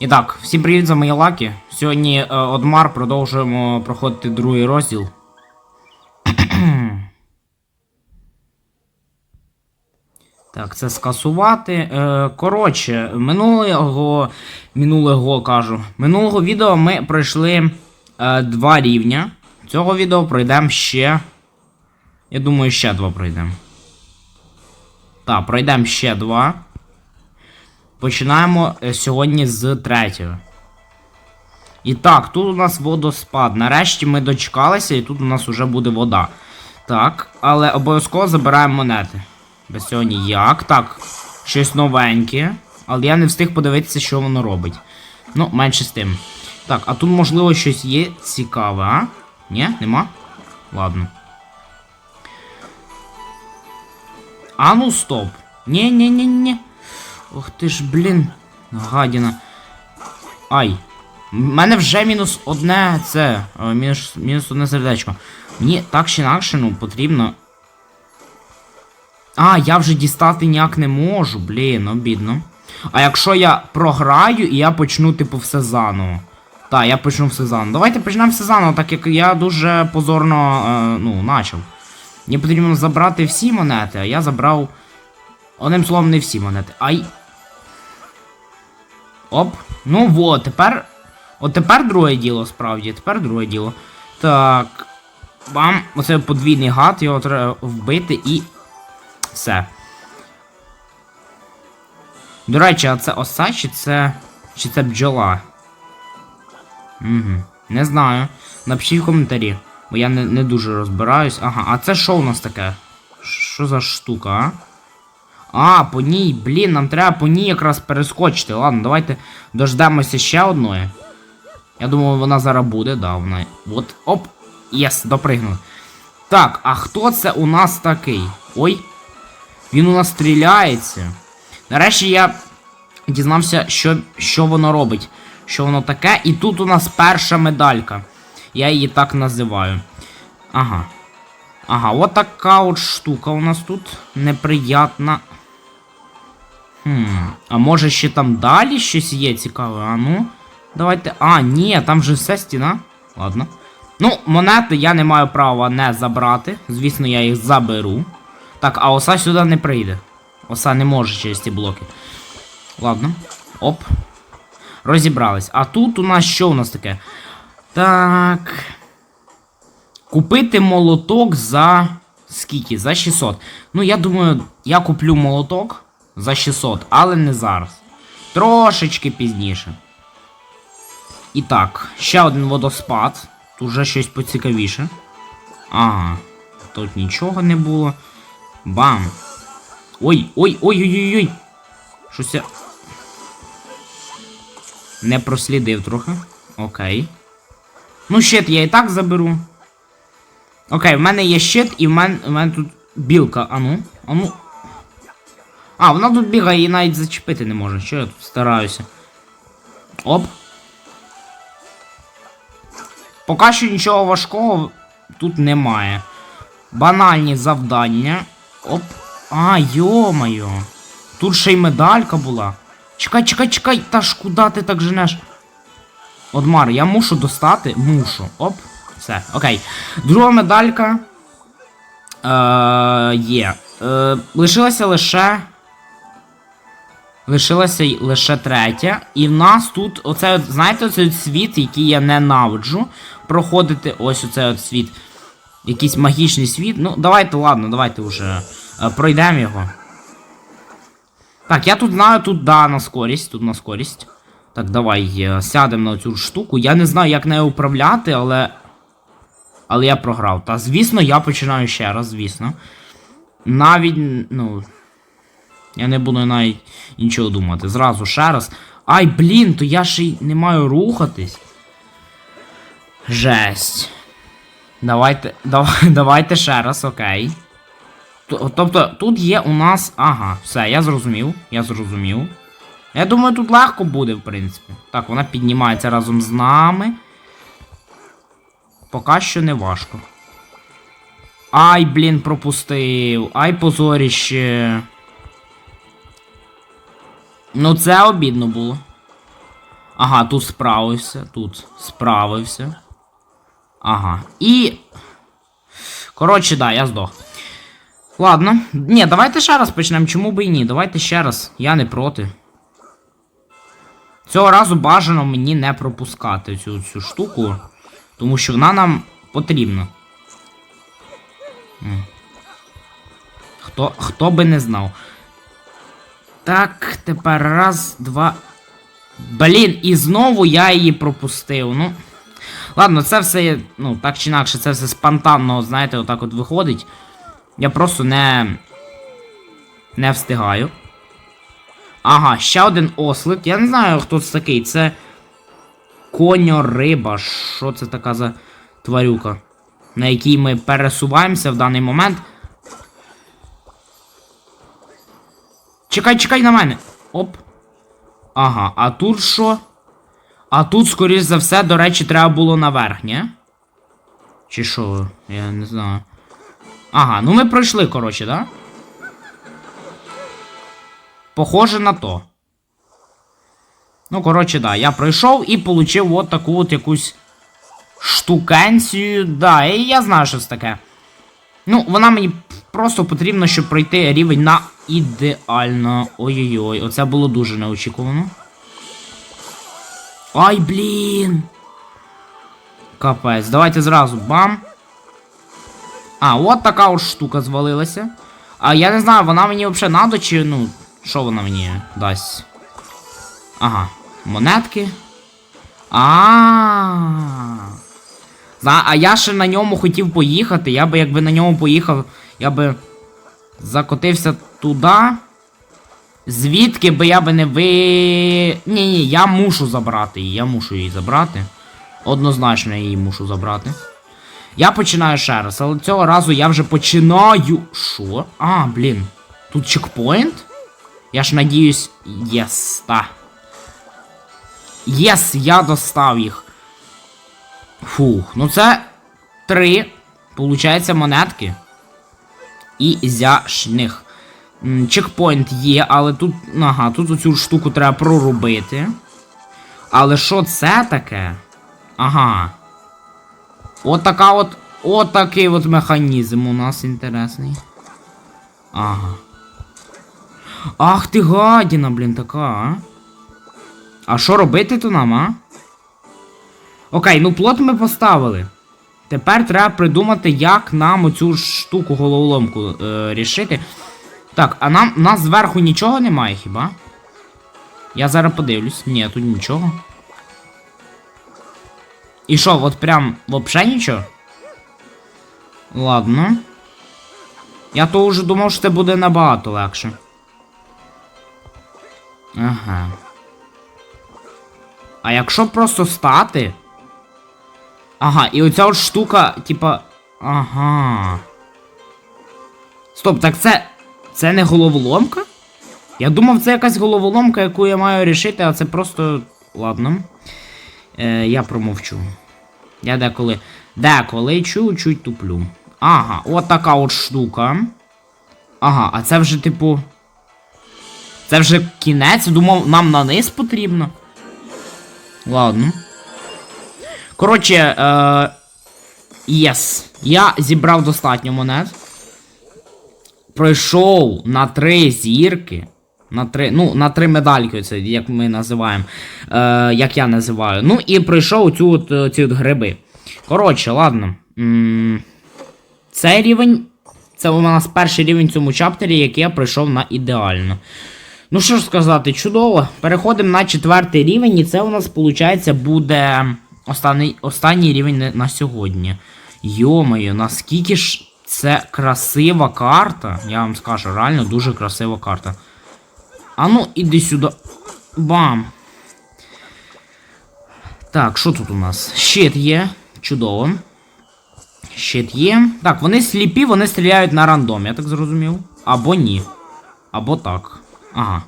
І так, всім привіт за мої лаки. Сьогодні е, Одмар продовжуємо проходити другий розділ. так, це скасувати. Е, коротше, минулого. Минулого кажу. Минулого відео ми пройшли е, два рівня. Цього відео пройдемо ще. Я думаю, ще два пройдемо. Так, пройдемо ще два. Починаємо е, сьогодні з третього. І так, тут у нас водоспад. Нарешті ми дочекалися, і тут у нас вже буде вода. Так, але обов'язково забираємо монети. Без цього ніяк. Так, щось новеньке. Але я не встиг подивитися, що воно робить. Ну, менше з тим. Так, а тут, можливо, щось є цікаве, а? Ні, нема? Ладно. А ну стоп. Ні-ні-ні-ні. Ох ти ж, блін. Гадіна. Ай. У мене вже мінус одне це. е, Мінус, мінус одне сердечко. Мені так чи інакше, ну, потрібно. А, я вже дістати ніяк не можу, блін, обідно. А якщо я програю і я почну, типу, все заново. Так, я почну все заново. Давайте почнемо все заново, так як я дуже позорно, е, ну, начав. Мені потрібно забрати всі монети, а я забрав. Одним словом, не всі монети. Ай. Оп. Ну вот, тепер. От тепер друге діло, справді, тепер друге діло. Так. Бам. Оце подвійний гад, його треба вбити і. Все. До речі, а це оса чи це. Чи це бджола? Угу. Не знаю. Напишіть в коментарі. Бо я не, не дуже розбираюсь. Ага, а це що у нас таке? Що за штука, а? А, по ній, блін, нам треба по ній якраз перескочити. Ладно, давайте дождемося ще одної. Я думаю, вона зараз буде, да, вона. От, оп. Єс, допригнули. Так, а хто це у нас такий? Ой. Він у нас стріляється. Нарешті я дізнався, що, що воно робить. Що воно таке. І тут у нас перша медалька. Я її так називаю. Ага. Ага, от така от штука у нас тут неприятна. Хм, а може ще там далі щось є цікаве? А ну. Давайте. А, ні, там же все стіна. Ладно. Ну, монети я не маю права не забрати. Звісно, я їх заберу. Так, а оса сюди не прийде. Оса не може через ці блоки. Ладно. Оп. Розібрались. А тут у нас що у нас таке? Так. Купити молоток за. Скільки? За 600. Ну, я думаю, я куплю молоток за 600, але не зараз. Трошечки пізніше. І так, ще один водоспад. Тут вже щось поцікавіше. Ага. Тут нічого не було. Бам. Ой, ой, ой, ой, ой, ой. Щось я. Не прослідив трохи. Окей. Ну, щит я і так заберу. Окей, в мене є щит, і в мене, в мене тут білка. Ану, ану. А, вона тут бігає, її навіть зачепити не може. Що я тут стараюся? Оп. Поки що нічого важкого тут немає. Банальні завдання. Оп. А, йо-моє. Тут ще й медалька була. Чекай, чекай, чекай, та ж куди ти так женеш? Одмар, я мушу достати. Мушу. Оп. Все, окей. Друга медалька. Е, є. Е, лишилася лише. Лишилася лише третя. І в нас тут, оце, знаєте, оцей світ, який я ненавиджу. Проходити ось оцей от світ. Якийсь магічний світ. Ну, давайте, ладно, давайте вже е, пройдемо його. Так, я тут знаю, тут да, на скорість, тут на скорість. Так, давай е, сядемо на цю штуку. Я не знаю, як нею управляти, але. Але я програв. Та звісно, я починаю ще раз, звісно. Навіть, ну. Я не буду навіть нічого думати. Зразу ще раз. Ай, блін, то я ще й не маю рухатись. Жесть. Давайте. Давай, давайте ще раз, окей. Тобто, тут є у нас. Ага, все, я зрозумів. Я зрозумів. Я думаю, тут легко буде, в принципі. Так, вона піднімається разом з нами. Поки що не важко. Ай, блін, пропустив. Ай, позоріще. Ну, це обідно було. Ага, тут справився, тут справився. Ага. І. Коротше, да, я здох. Ладно. Ні, давайте ще раз почнемо. Чому би і ні? Давайте ще раз. Я не проти. Цього разу бажано мені не пропускати цю, цю штуку. Тому що вона нам потрібна. Хто, хто би не знав. Так, тепер раз, два. Блін, і знову я її пропустив. Ну. Ладно, це все, ну, так чи інакше, це все спонтанно, знаєте, отак от виходить. Я просто не. Не встигаю. Ага, ще один ослик. Я не знаю, хто це такий. Це. Коньориба. Що це така за тварюка? На якій ми пересуваємося в даний момент. Чекай, чекай на мене. Оп. Ага, а тут що? А тут, скоріш за все, до речі, треба було наверх, ні? Чи що? Я не знаю. Ага, ну ми пройшли, коротше, да? Похоже на то. Ну, коротше, да, я пройшов і получив от таку от якусь штукенцію. Да, і я знаю, що це таке. Ну, вона мені просто потрібно, щоб пройти рівень на ідеально. Ой-ой-ой, оце було дуже неочікувано. Ай, блін. Капець, давайте зразу бам. А, от така от штука звалилася. А я не знаю, вона мені взагалі надо чи, ну, що вона мені дасть? Ага, монетки. А. Зна- А я ще на ньому хотів поїхати. Я би якби на ньому поїхав, я би закотився туди. Звідки би я би не ви. Ні, ні, я мушу забрати її, я мушу її забрати. Однозначно я її мушу забрати. Я починаю ще раз, але цього разу я вже починаю. Що? А, блін. Тут чекпоінт? Я ж надіюсь. Єс, та. Єс, я достав їх. Фух, ну це три, получається, монетки. І зяшних. М, Чекпоінт є, але тут. Ага, тут оцю штуку треба прорубити. Але що це таке? Ага. От така от. От такий от механізм у нас інтересний. Ага. Ах ти гадіна, блін, така, а? А що робити то нам, а? Окей, ну плот ми поставили. Тепер треба придумати, як нам оцю штуку головоломку е, рішити. Так, а нам нас зверху нічого немає хіба? Я зараз подивлюсь. Ні, тут нічого. І що, от прям вообще нічого? Ладно. Я то вже думав, що це буде набагато легше. Ага. А якщо просто стати. Ага, і оця от штука, типа. Ага. Стоп, так це. Це не головоломка? Я думав, це якась головоломка, яку я маю рішити, а це просто. Ладно. Е, я промовчу. Я деколи. Деколи чуть-чуть туплю. Ага, от така от штука. Ага, а це вже, типу. Це вже кінець, думав, нам на низ потрібно. Ладно. Коротше, е. Єс. Я зібрав достатньо монет. Пройшов на три зірки. На три, ну, на три медальки, це як ми називаємо. Е, як я називаю. Ну і пройшов цю от, е, ці от гриби. Коротше, ладно. М цей рівень. Це у нас перший рівень в цьому чаптері, який я пройшов на ідеально. Ну що ж сказати, чудово. Переходимо на четвертий рівень, і це у нас, виходить, буде останній, останній рівень на, сьогодні. Йомаю, наскільки ж це красива карта. Я вам скажу, реально дуже красива карта. А ну, іди сюди. Бам! Так, що тут у нас? Щит є. Чудово. Щит є. Так, вони сліпі, вони стріляють на рандом, я так зрозумів. Або ні. Або так. Ага.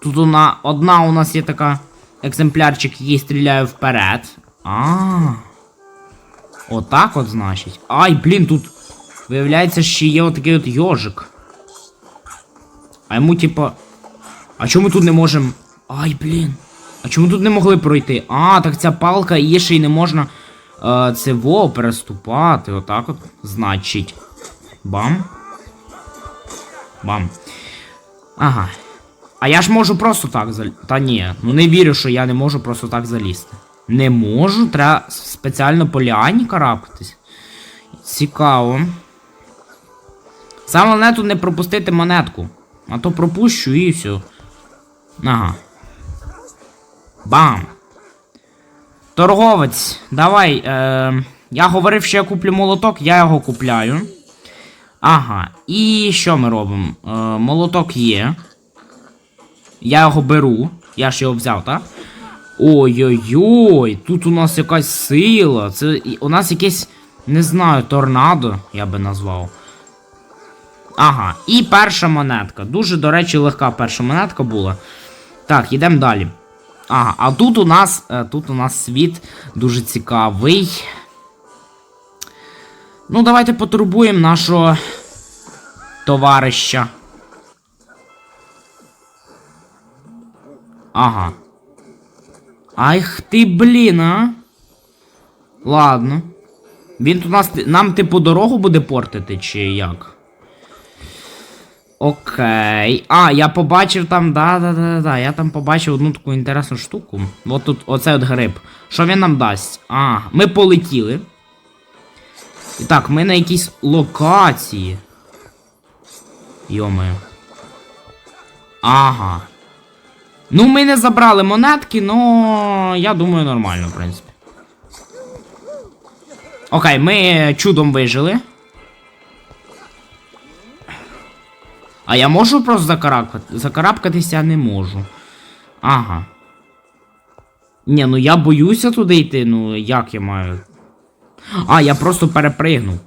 Тут una, одна у нас є така екземплярчик, який стріляє вперед. А. Отак от, значить. Ай, блін, тут. Виявляється, ще є отакий от йожик. А йому, типа. А чому тут не можемо. Ай, блін. А чому тут не могли пройти? А, так ця палка є ще й не можна е, це во переступати. Отак от. Значить. Бам. Бам. Ага. А я ж можу просто так залізти. Та ні, ну не вірю, що я не можу просто так залізти. Не можу, треба спеціально по ліані карабкатись. Цікаво. Саме головне тут не пропустити монетку. А то пропущу і все. Ага. Бам! Торговець, давай. Е, я говорив, що я куплю молоток, я його купляю. Ага. І що ми робимо? Е, молоток є. Я його беру. Я ж його взяв, так? Ой-ой-ой, тут у нас якась сила. Це у нас якесь, не знаю, торнадо, я би назвав. Ага, і перша монетка. Дуже, до речі, легка перша монетка була. Так, йдемо далі. Ага, а тут у нас. е, Тут у нас світ дуже цікавий. Ну, давайте потурбуємо нашого товариша. Ага. Ах ти, блін, а. Ладно. Він тут нас. Нам, типу, дорогу буде портити, чи як? Окей. А, я побачив там, да, да, да, да. Я там побачив одну таку інтересну штуку. От тут оцей от гриб. Що він нам дасть? А, ми полетіли. І так, ми на якійсь локації. Йомаю. Ага. Ну, ми не забрали монетки, но я думаю, нормально, в принципі. Окей, ми чудом вижили. А я можу просто закарабкати? Закарабкатися не можу. Ага. Ні, ну я боюся туди йти, ну як я маю. А, я просто перепригнув.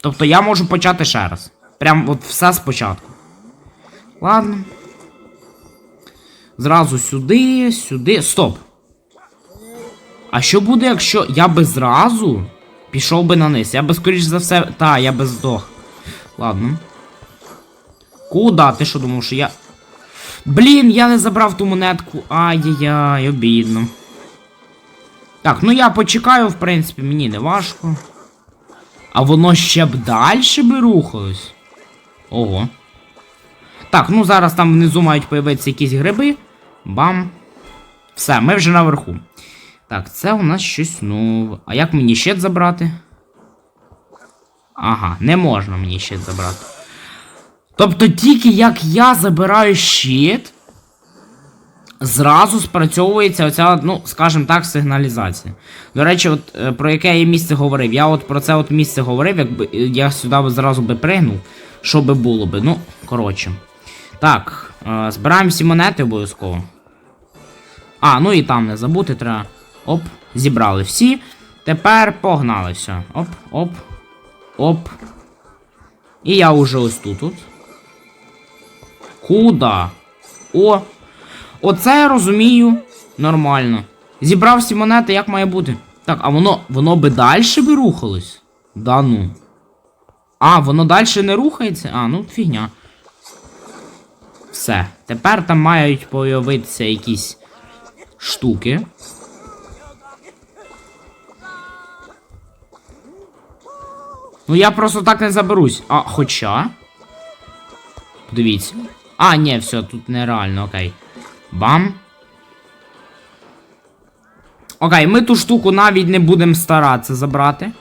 Тобто я можу почати ще раз. Прям от все спочатку. Ладно. Зразу сюди, сюди. Стоп. А що буде, якщо я би зразу пішов би на низ? Я би, скоріш за все. Та, я би здох. Ладно. Куда? Ти що думав, що я. Блін, я не забрав ту монетку. Ай-яй-яй, обідно. Так, ну я почекаю, в принципі, мені не важко. А воно ще б далі би рухалось. Ого. Так, ну зараз там внизу мають появитися якісь гриби. Бам. Все, ми вже наверху. Так, це у нас щось нове. А як мені щит забрати? Ага, не можна мені щит забрати. Тобто тільки як я забираю щит, зразу спрацьовується оця, ну, скажімо так, сигналізація. До речі, от е, про яке я місце говорив. Я от про це от місце говорив, якби я сюди зразу би пригнув, що би було би. Ну, коротше. Так, е, збираємо всі монети обов'язково. А, ну і там не забути треба. Оп, зібрали всі. Тепер погнали все. Оп, оп, оп. І я уже ось тут. тут. Куда? О! Оце я розумію. Нормально. Зібрав всі монети, як має бути. Так, а воно воно би далі би рухалось? Да ну. А, воно далі не рухається? А, ну фігня. Все. Тепер там мають появитися якісь штуки. Ну я просто так не заберусь. А, хоча. Подивіться. А, ні, все, тут нереально, окей. Бам. Окей, ми ту штуку навіть не будемо старатися забрати.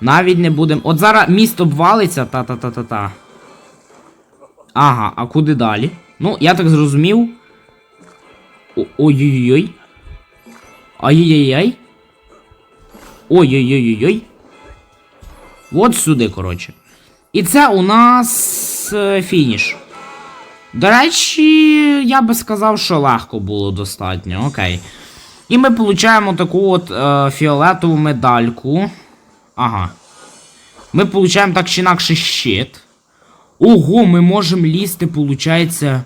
Навіть не будемо. От зараз міст обвалиться, та-та-та-та-та. Ага, а куди далі? Ну, я так зрозумів. Ой-ой-ой. Ай-яй-яй. Ой-ой-ой-ой. От сюди, коротше. І це у нас е, фініш. До речі, я би сказав, що легко було достатньо, окей. І ми получаємо таку от е, фіолетову медальку. Ага. Ми получаємо так чи інакше щит. Ого, ми можемо лізти, получається, е,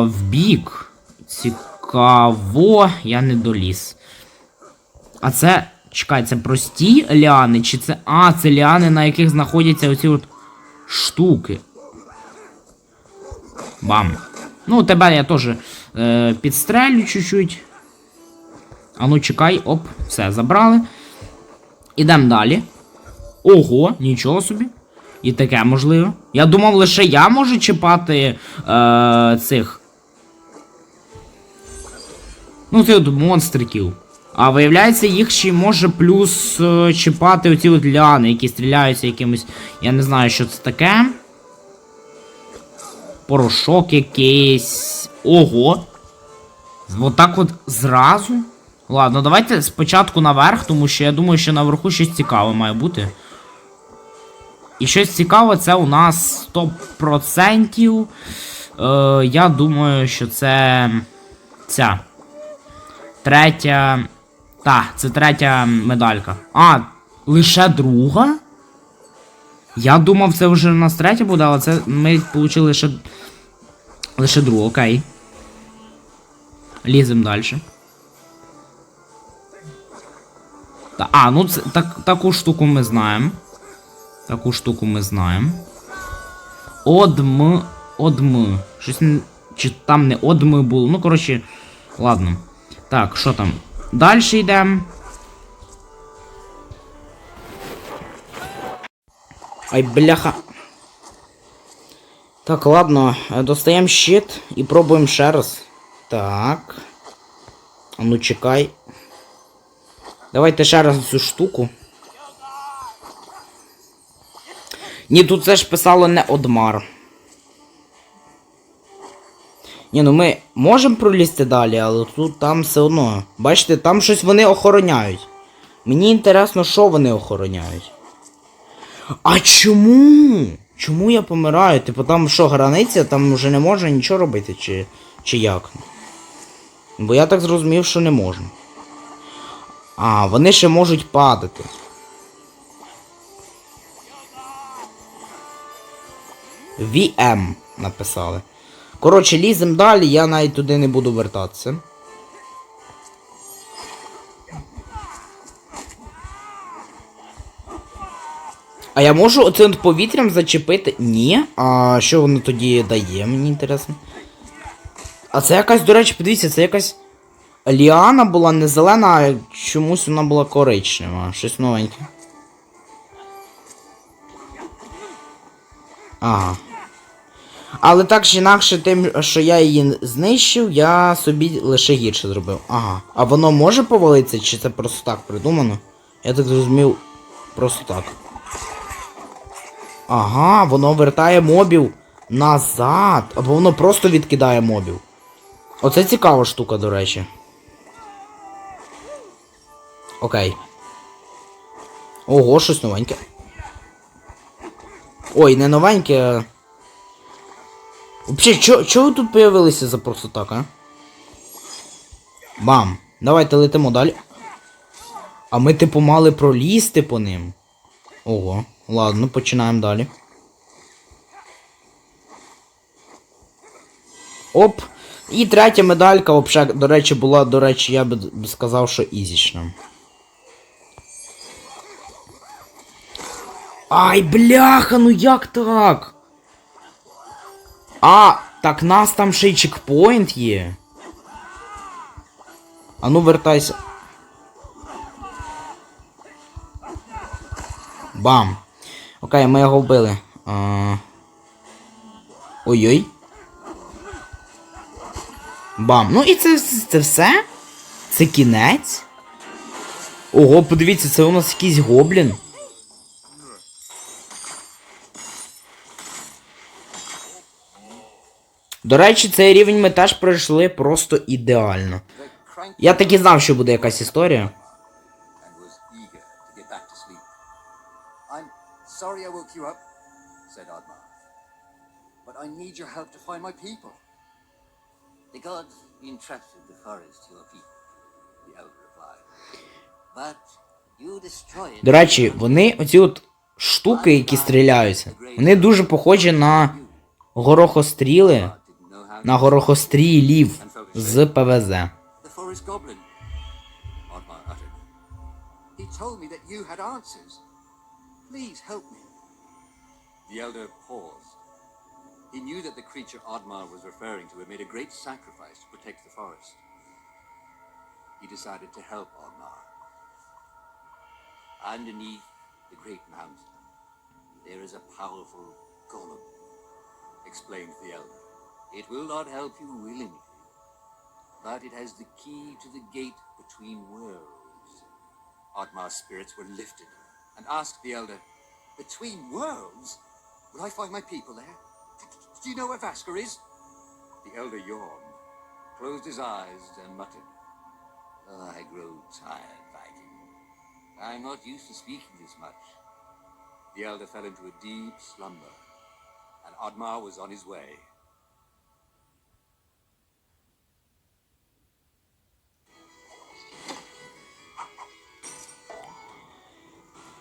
в бік. Цікаво, я не доліз. А це. Чекай, це прості ліани, чи це. А, це ліани, на яких знаходяться оці от штуки. Бам. Ну, тебе я теж е, підстрелю чуть-чуть. А ну чекай, оп, все, забрали. Ідемо далі. Ого, нічого собі. І таке можливо. Я думав, лише я можу чіпати е, цих. Ну, цих от монстриків. А виявляється, їх ще може плюс е, чіпати оці от ляни, які стріляються якимось. Я не знаю, що це таке. Порошок якийсь. Ого. Отак от зразу. Ладно, давайте спочатку наверх, тому що я думаю, що наверху щось цікаве має бути. І щось цікаве це у нас 100%. Е, я думаю, що це. Ця. Третя. Та, це третя медалька. А, лише друга? Я думав, це вже у нас третя буде, але це ми отримали лише. Лише другу, окей. Ліземо далі. Та, а, ну це, так, таку штуку ми знаємо. Таку штуку ми знаємо. Одм. Одм. Щось не. Чи там не одми було. Ну, коротше, ладно. Так, що там? Далі йдемо. Ай, бляха. Так, ладно, е, достаємо щит і пробуємо ще раз. Так. А ну чекай. Давайте ще раз цю штуку. Ні, тут це ж писало не Одмар. Ні, ну ми можемо пролізти далі, але тут там все одно. Бачите, там щось вони охороняють. Мені інтересно, що вони охороняють. А чому? Чому я помираю? Типу там що, границя, там вже не можна нічого робити, чи, чи як? Бо я так зрозумів, що не можна. А, вони ще можуть падати. VM написали. Коротше, лізем далі, я навіть туди не буду вертатися. А я можу оцим повітрям зачепити? Ні. А що воно тоді дає, мені інтересно. А це якась, до речі, подивіться, це якась. Ліана була не зелена, а чомусь вона була коричнева. Щось новеньке. Ага. Але так чи інакше, тим, що я її знищив, я собі лише гірше зробив. Ага. А воно може повалитися, чи це просто так придумано? Я так зрозумів. Просто так. Ага, воно вертає мобів назад. Або воно просто відкидає мобів. Оце цікава штука, до речі. Окей. Ого, щось новеньке. Ой, не новеньке. Взагалі, чо, чого ви тут появилися за просто так, а? Бам. Давайте летимо далі. А ми типу мали пролізти по ним. Ого, ладно, починаємо далі. Оп. І третя медалька, взагалі, до речі, була, до речі, я би сказав, що ізічна. Ай, бляха, ну як так? А, так нас там ще й чекпоінт є. А ну вертайся. Бам. Окей, ми його вбили. Ой-ой. Бам. Ну і це, це все? Це кінець? Ого, подивіться, це у нас якийсь гоблін. До речі, цей рівень ми теж пройшли просто ідеально. Я так і знав, що буде якась історія. До речі, вони оці от штуки, які стріляються, вони дуже похожі на горохостріли, didn't know how на горохострілів з ПВЗ. The forest goblin, Admar uttered. He told me that you had answers. Please help me. The elder paused. He knew that the creature Oddmar was referring to had made a great sacrifice to protect the forest. He decided to help Oddmar. Underneath the great mountain, there is a powerful golem, Explained the elder. It will not help you willingly, but it has the key to the gate between worlds. Oddmar's spirits were lifted and asked the elder, Between worlds? Will I find my people there? Do you know where Vasker is? The elder yawned, closed his eyes, and muttered, Oh, I grow tired, Viking. I'm not used to speaking this much. The elder fell into a deep slumber, and Oddmar was on his way.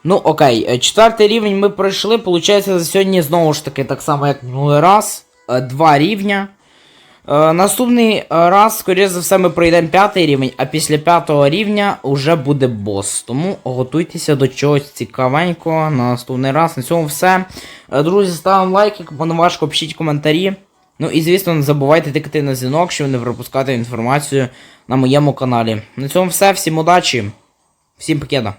Ну, окей, е, четвертий рівень ми пройшли. Получається, за сьогодні знову ж таки, так само, як минулий раз. е, Два рівня. Е, Наступний раз, скоріше за все, ми пройдемо п'ятий рівень, а після п'ятого рівня вже буде бос. Тому готуйтеся до чогось цікавенького на наступний раз. На цьому все. Друзі, ставимо лайки, кому важко, пишіть коментарі. Ну і звісно, не забувайте тикати на дзвінок, щоб не пропускати інформацію на моєму каналі. На цьому все, всім удачі, всім покеда.